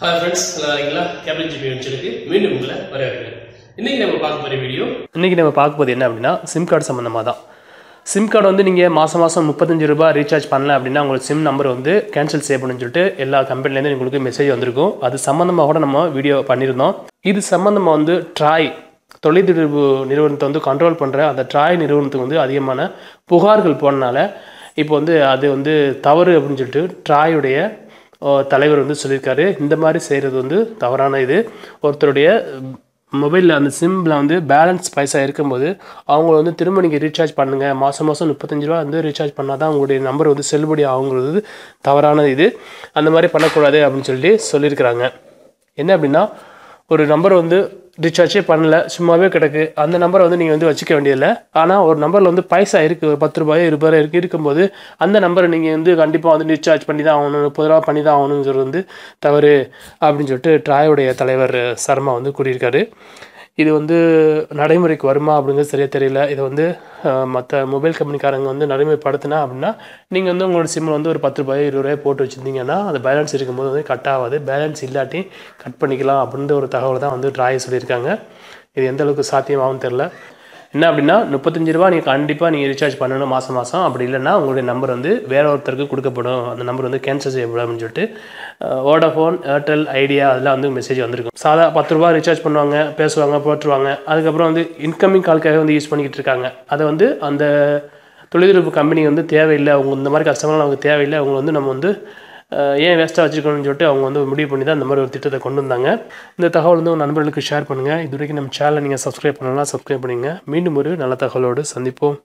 Hi friends நல்லா இருக்கீங்களா? Cable GB வெஞ்சருக்கு மீண்டும் உங்களை வரவேற்கிறேன். இன்னைக்கு நம்ம பார்க்க போகிற வீடியோ இன்னைக்கு நம்ம பார்க்க போகிறது என்ன அப்படின்னா சிம் கார்டு சம்மந்தமாக தான் சிம் கார்டு வந்து நீங்கள் மாதம் மாதம் முப்பத்தஞ்சு ரூபாய் ரீசார்ஜ் பண்ணல அப்படின்னா உங்களுக்கு சிம் நம்பர் வந்து கேன்சல் செய்யணும்னு சொல்லிட்டு எல்லா கம்பெனிலேருந்து உங்களுக்கு மெசேஜ் வந்திருக்கும். அது சம்மந்தமாக கூட நம்ம வீடியோ பண்ணியிருந்தோம் இது சம்மந்தமாக வந்து ட்ராய் தொலைத்தொடர்பு நிறுவனத்தை வந்து கண்ட்ரோல் பண்ணுற அந்த ட்ராய் நிறுவனத்துக்கு வந்து அதிகமான புகார்கள் போனனால இப்போ வந்து அது வந்து தவறு அப்படின்னு சொல்லிட்டு ட்ராயுடைய தலைவர் வந்து சொல்லியிருக்காரு. இந்த மாதிரி செய்கிறது வந்து தவறான இது. ஒருத்தருடைய மொபைலில் அந்த சிம்மில் வந்து பேலன்ஸ் பைசா இருக்கும்போது அவங்க வந்து திரும்ப நீங்கள் ரீசார்ஜ் பண்ணுங்கள் மாதம் மாதம் முப்பத்தஞ்சு ரூபா வந்து ரீசார்ஜ் பண்ணால் தான் உங்களுடைய நம்பர் வந்து செல்லுபடி ஆகுங்கிறது தவறான இது. அந்த மாதிரி பண்ணக்கூடாது அப்படின்னு சொல்லி சொல்லியிருக்கிறாங்க. என்ன அப்படின்னா ஒரு நம்பர் வந்து ரீசார்ஜே பண்ணல சும்மாவே கிடக்கு. அந்த நம்பரை வந்து நீங்கள் வந்து வச்சுக்க வேண்டியதில்லை. ஆனால் ஒரு நம்பரில் வந்து பைசா இருக்குது ஒரு பத்து ரூபாயோ இருபது ரூபாய் இருக்குது இருக்கும்போது அந்த நம்பரை நீங்கள் வந்து கண்டிப்பாக வந்து ரீசார்ஜ் பண்ணி தான் ஆகணும் முப்பது ரூபா பண்ணி தான் ஆகணுங்கிறது வந்து தவறு அப்படின்னு சொல்லிட்டு ட்ராயோடைய தலைவர் சர்மா வந்து கூறியிருக்காரு. இது வந்து நடைமுறைக்கு வருமா அப்படிங்கிறது சரியாக தெரியல. இதை வந்து மற்ற மொபைல் கம்பெனிக்காரங்க வந்து நடைமுறைப்படுத்தினா அப்படின்னா நீங்கள் வந்து உங்களோட சிம்மில் வந்து ஒரு பத்து ரூபாயோ இருபது ரூபாய் போட்டு வச்சுருந்தீங்கன்னா அந்த பேலன்ஸ் இருக்கும்போது வந்து கட் ஆகாது. பேலன்ஸ் இல்லாட்டி கட் பண்ணிக்கலாம் அப்படின்ற ஒரு தகவல் தான் வந்து ட்ராய் சொல்லியிருக்காங்க. இது எந்த அளவுக்கு சாத்தியமாகவும் தெரில என்ன அப்படின்னா முப்பத்தஞ்சு ரூபா நீங்கள் கண்டிப்பாக நீங்கள் ரீசார்ஜ் பண்ணணும் மாதம் மாதம் அப்படி இல்லைன்னா உங்களுடைய நம்பர் வந்து வேற ஒருத்தருக்கு கொடுக்கப்படும். அந்த நம்பர் வந்து கேன்சல் செய்யப்படும் அப்படின்னு சொல்லிட்டு வோடாஃபோன் ஏர்டெல் ஐடியா அதெல்லாம் வந்து மெசேஜ் வந்திருக்கும். சாதா பத்து ரூபா ரீசார்ஜ் பண்ணுவாங்க பேசுவாங்க போட்டுருவாங்க. அதுக்கப்புறம் வந்து இன்கமிங் கால்க்காக வந்து யூஸ் பண்ணிக்கிட்டு இருக்காங்க. அதை வந்து அந்த தொழில்நுட்ப கம்பெனி வந்து தேவையில்லை. அவங்க இந்த மாதிரி கஸ்டமர்லாம் அவங்களுக்கு தேவையில்லை. அவங்க வந்து நம்ம வந்து ஏன் வேஸ்ட்டாக வச்சுருக்கணும்னு சொல்லிட்டு அவங்க வந்து முடிவு பண்ணி தான் இந்த மாதிரி ஒரு திட்டத்தை கொண்டு வந்தாங்க. இந்த தகவல் வந்து உங்கள் நண்பர்களுக்கு ஷேர் பண்ணுங்கள் இது வரைக்கும் நம்ம சேனலை நீங்கள் சப்ஸ்கிரைப் பண்ணலாம் சப்ஸ்கிரைப் பண்ணிங்க. மீண்டும் ஒரு நல்ல தகவலோடு சந்திப்போம்.